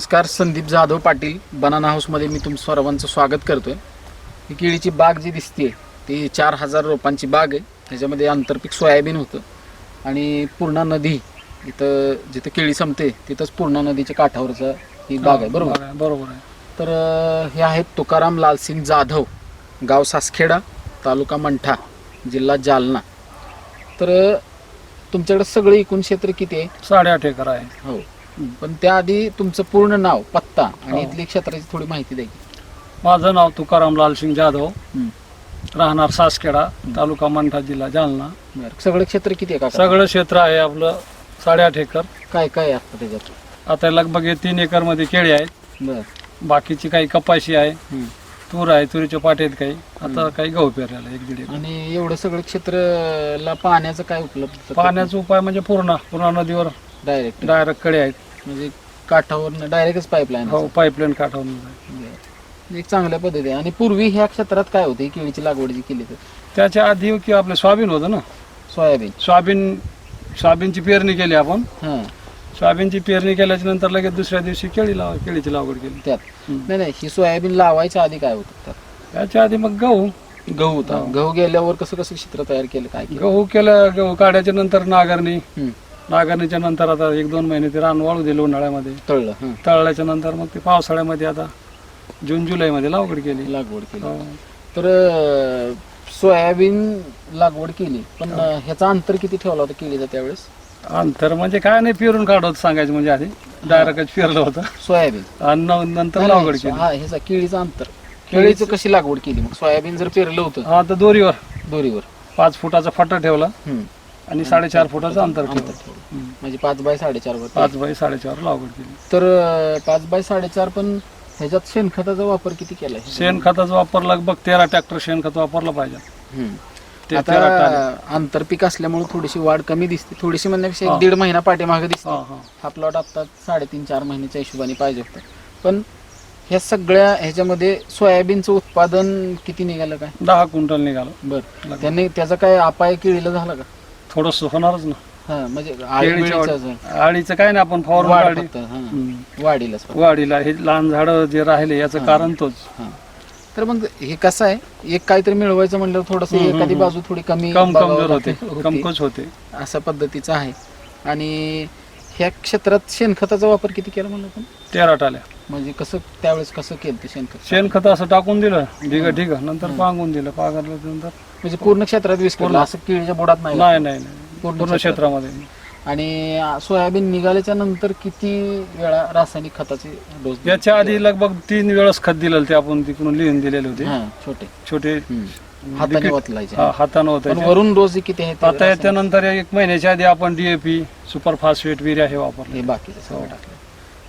नमस्कार संदीप जाधव पाटील बनाना हाऊसमध्ये मी तुम सर्वांचं स्वागत करतोय. ही केळीची बाग जी दिसते ती चार हजार रोपांची बाग आहे. त्याच्यामध्ये आंतरपीक सोयाबीन होतं आणि पूर्णा नदी इथं जिथं केळी संपते तिथंच पूर्णा नदीच्या काठावरचं ही बाग आहे बरोबर? बरोबर आहे. तर हे आहेत तुकाराम लालसिंग जाधव गाव सासखेडा तालुका मंठा जिल्हा जालना. तर तुमच्याकडे सगळं एकूण क्षेत्र किती आहे? साडेआठ एकर आहे. हो. पण त्याआधी तुमचं पूर्ण नाव पत्ता आणि हो. इथली क्षेत्राची थोडी माहिती द्या की. माझं नाव तुकाराम लालसिंग जाधव. राहणार सासखेडा तालुका मंठा जिल्हा जालना. बरं. सगळं क्षेत्र किती आहे का सगळं क्षेत्र आहे आपलं साडेआठ एकर. काय काय असतं त्याच्यात? आता लगभग हे तीन एकरमध्ये केळी आहेत. बर. बाकीची काही कपाशी आहे. तूर आहे तुरीचे पाटे आहेत काही. आता काही गहू पेरलेला एक दीड एकर. आणि एवढं सगळं क्षेत्रला पाण्याचं काय उपलब्ध? पाण्याचा उपाय म्हणजे पूर्ण पूर्ण नदीवर डायरेक्ट डायरेक्टकडे आहेत. म्हणजे काठावर डायरेक्टच पाईपलाईन हो पाईपलाईन काठावरून एक चांगल्या पद्धती आहे. आणि पूर्वी ह्या क्षेत्रात काय होते? केळीची लागवड जी केली तर. त्याच्या आधी की आपलं सोयाबीन होतं ना? सोयाबीन. सोयाबीन सोयाबीनची पेरणी केली आपण. हा. सोयाबीनची पेरणी केल्याच्यानंतर लगेच दुसऱ्या दिवशी केळी लाव केळीची लागवड केली. त्यात. नाही नाही ही सोयाबीन लावायच्या आधी काय होतं? त्यात. त्याच्या आधी मग गहू गहू होता. गहू गेल्यावर कसं कसं क्षेत्र तयार केलं काय केलं? गहू केलं गहू काढ्याच्या नंतर नागरणी. हम्म. नागरणीच्या नंतर आता एक दोन महिने ते रान वाळू दिलं उन्हाळ्यामध्ये. तळलं हं. तळल्याच्या नंतर मग ते पावसाळ्यामध्ये आता जून जुलैमध्ये लागवड केली. लागवड केली. हो. तर अं, सोयाबीन लागवड केली पण अं, ह्याचा अंतर किती ठेवला होता केळीचा त्यावेळेस? अंतर म्हणजे काय नाही पेरून काढत सांगायचं म्हणजे आधी. डायरेक्टच पेरलं होतं. सोयाबीन. आणि न- नंतर लागवड केली. हा ह्याचा केळीचं अंतर. केळीचं कशी लागवड केली मग? सोयाबीन जर पेरलं होतं. हा तर दोरीवर. दोरीवर. पाच फुटाचा फटा ठेवला. आणि साडेचार फुटाचं अंतर ठेवलं हम्म. म्हणजे पाच बाय साडेचार वर. पाच बाय साडेचार लागवड केली. तर अं, पाच बाय साडेचार पण ह्याच्यात शेणखताचा वापर किती केलाय शेणखताचा वापर लगभग तेरा ट्रॅक्टर शेणखत वापरलं पाहिजे. तेरा आंतरपीक असल्यामुळे थोडीशी वाढ कमी दिसते. थोडीशी म्हणण्यापेक्षा एक. दीड महिना पाठीमागे दिसते. हा हा. हा प्लॉट आता साडेतीन चार महिन्याच्या हिशोबाने पाहिजे होतं. पण ह्या सगळ्या ह्याच्यामध्ये सोयाबीनचं उत्पादन किती निघालं काय? दहा क्विंटल निघालं. बर. त्यांनी त्याचा काय अपाय केळीला झाला का? थोडस होणारच ना हा म्हणजे केळीच्या वाढ-. आळीचं काय नाही आपण फवारून वाढ काढली फक्त हा हम्म. वाढीलाच फक्त. वाढीला हे लहान झाडं जे राहिले याचं. कारण तोच हा. तर मग हे कसं आहे एक काहीतरी मिळवायचं म्हणलं थोडस हम्म, हम्म, एखादी हम्म. बाजू थोडी कमी कम बघावं कमजोर होते लागते. कमकुच होते अशा पद्धतीचं आहे आणि ह्या क्षेत्रात शेणखताचा वापर किती केला म्हणलं आपण तेरा टाल्या म्हणजे कसं त्यावेळेस कसं केलं शेणखत? शेणखत असं टाकून दिलं. ढिग ढिग नंतर हम्म. पांगून दिलं. पांगरल्यानंतर म्हणजे पूर्ण क्षेत्रात विस्कळलं पूर्ण. असं केळीच्या बोडात नाही नाही नाही नाही. पूर्ण. क्षेत्रामध्ये. आणि सोयाबीन निघाल्याच्या नंतर किती वेळा रासायनिक खताचे डोस दिले? याच्या आधी लगभग तीन वेळेस खत दिलेलं ते आपण तिकडून लिहून दिलेले होते. हा, छोटे. छोटे. हम्म. हाताने लिक्विड- ओतलायचे. हा, हातानं पण होते वरून डोस किती आहे ते आता रासायनिक- याच्यानंतर एक महिन्याच्या आधी आपण डीएपी सुपर फास्फेट विर्या हे वापरले. हे बाकीचे सगळं हो. टाकलं.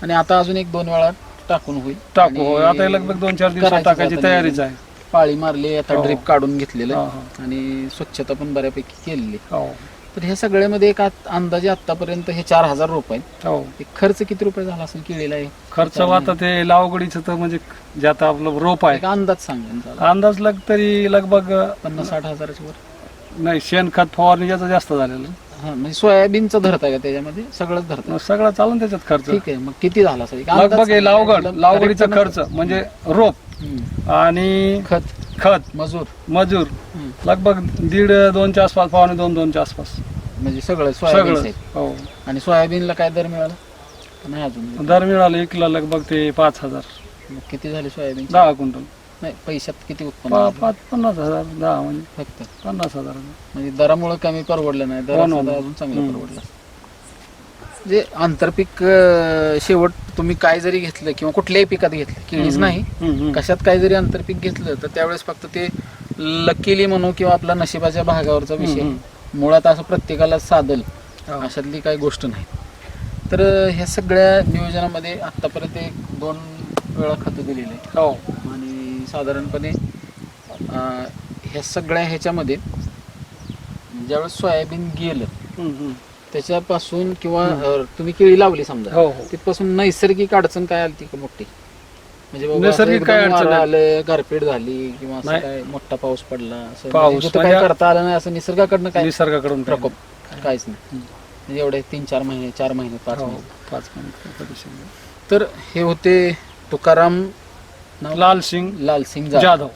आणि आता अजून एक दोन वेळा टाकून होईल टाकू हो. आणि आता लगभग दोन चार दिवसात टाकायची आता तयारीच आहे पाळी मारली आता हो. ड्रिप काढून घेतलेलं हा, आहे. हा. आणि स्वच्छता पण बऱ्यापैकी केलेली आहे. हो तर ह्या सगळ्यामध्ये एक आत- अंदाजे आतापर्यंत हे चार हजार रुपये हो खर्च किती रुपये झाला असेल केळीला हे? खर्च आता ते लावगडीचं तर म्हणजे जे आता आपलं रोप एक आहे अंदाज सांगा झाला अंदाज लग तरी लगभग पन्नास साठ हजाराच्या वर नाही शेणखत फवारणी जास्त झालेलं हा म्हणजे सोयाबीनचं धरताय का त्याच्यामध्ये? सगळंच धरतं मग सगळं चालून त्याच्यात खर्च. ठीक आहे मग किती झाला एक अंदाज लगभग हे सांगा. लावगड एकदम लावगडीचा correct खर्च म्हणजे रोप हम्म. आणि खत. खत. मजूर. मजूर. हम्म. लगभग दीड दोनच्या आसपास पावणे दोन दोनच्या आसपास. म्हणजे सगळं सोयाबीन सगळं हो. आणि सोयाबीनला काय दर मिळाला? नाही अजून. दर मिळालं एकला लगभग ते पाच हजार. मग किती झाले सोयाबीन दहा क्विंटल. नाही पैशात किती उत्पन्न पा- झालं? पाच पन्नास हजार दहा म्हणजे फक्त पन्नास हजार म्हणजे दरामुळे कमी परवडलं नाही हो ना, दर हो. अजून चांगलं हम्म. परवडलं म्हणजे आंतरपीक अं, शेवट तुम्ही काय जरी घेतलं किंवा कुठल्याही पिकात घेतलं केळीच. नाही हम्म, हम्म. कशात काय जरी आंतरपीक घेतलं तर त्यावेळेस फक्त ते लकीली म्हणू किंवा आपला नशिबाच्या भागावरचा विषय हम्म. मुळात असं प्रत्येकाला साधल हो. अशातली काही गोष्ट नाही तर अं, ह्या सगळ्या नियोजनामध्ये आतापर्यंत एक दोन वेळा खतं दिलेली आहे हो साधारणपणे ह्या सगळ्या ह्याच्यामध्ये ज्यावेळेस सोयाबीन गेलं. त्याच्यापासून किंवा तुम्ही केळी लावली समजा हो हो तिथपासून नैसर्गिक अडचण काय आली ती मोठी म्हणजे नैसर्गिक काय अडचण. आलं गारपीट झाली किंवा असं. काय मोठा पाऊस पडला असं पाऊस म्हणजे काय म्हणजे- करता आलं नाही असं निसर्गाकडनं काय निसर्गाकडून प्रकोप काहीच नाही म्हणजे एवढे तीन चार महिने चार महिने पाच हो, महिने पाच शिल्लक. तर हे होते तुकाराम नाव? लालसिंग लालसिंग जाधव. जाधव.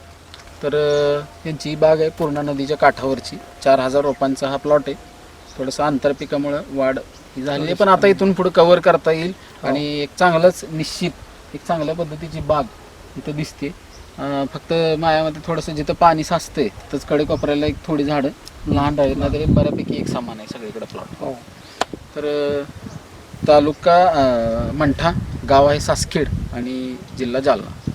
तर अ, यांची ही बाग आहे पूर्णा नदीच्या काठावरची. चार हजार रोपांचा हा प्लॉट आहे. थोडंसं आंतरपिकामुळं वाढ ही झालेली आहे. पण आता इथून पुढे कव्हर करता येईल. आणि एक चांगलंच निश्चित एक चांगल्या पद्धतीची बाग इथं दिसते. अ, फक्त मायामध्ये थोडंसं जिथं पाणी साचतंय तिथंच कडे कोपऱ्याला एक थोडी झाडं लहान आहेत नाहीतरी बऱ्यापैकी एक समान आहे सगळीकडे प्लॉट हो. तर अ, तालुका अ, मंठा गाव आहे सासखेड आणि जिल्हा जालना.